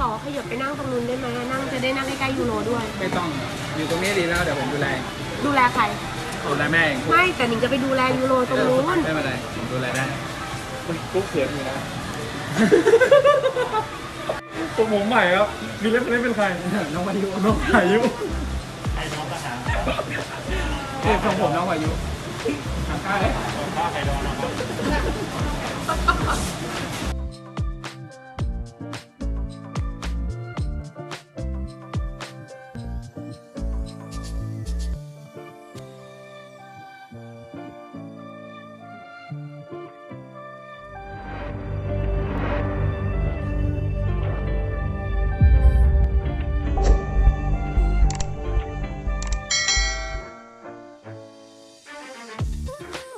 ขอขยับไปนั่งตรงนู้นได้ไหมนั่งจะได้นั่งใกล้ๆยูโรด้วย ไม่ต้องอยู่ตรงนี้ดีแล้วเดี๋ยวผมดูแลดูแลใครดูแลแม่เองไม่แต่หนิงจะไปดูแลยูโรตรงนู้นไม่เป็นไรผมดูแลได้กุ๊กเขินอยู่นะตัวผมใหม่ครับมีเล่นเล่นเป็นใครน้องวายุน้องพายุใครน้องทหารเอ้ยของผมน้องวายุทางใกล้เลยข้าใครโดนนะครับ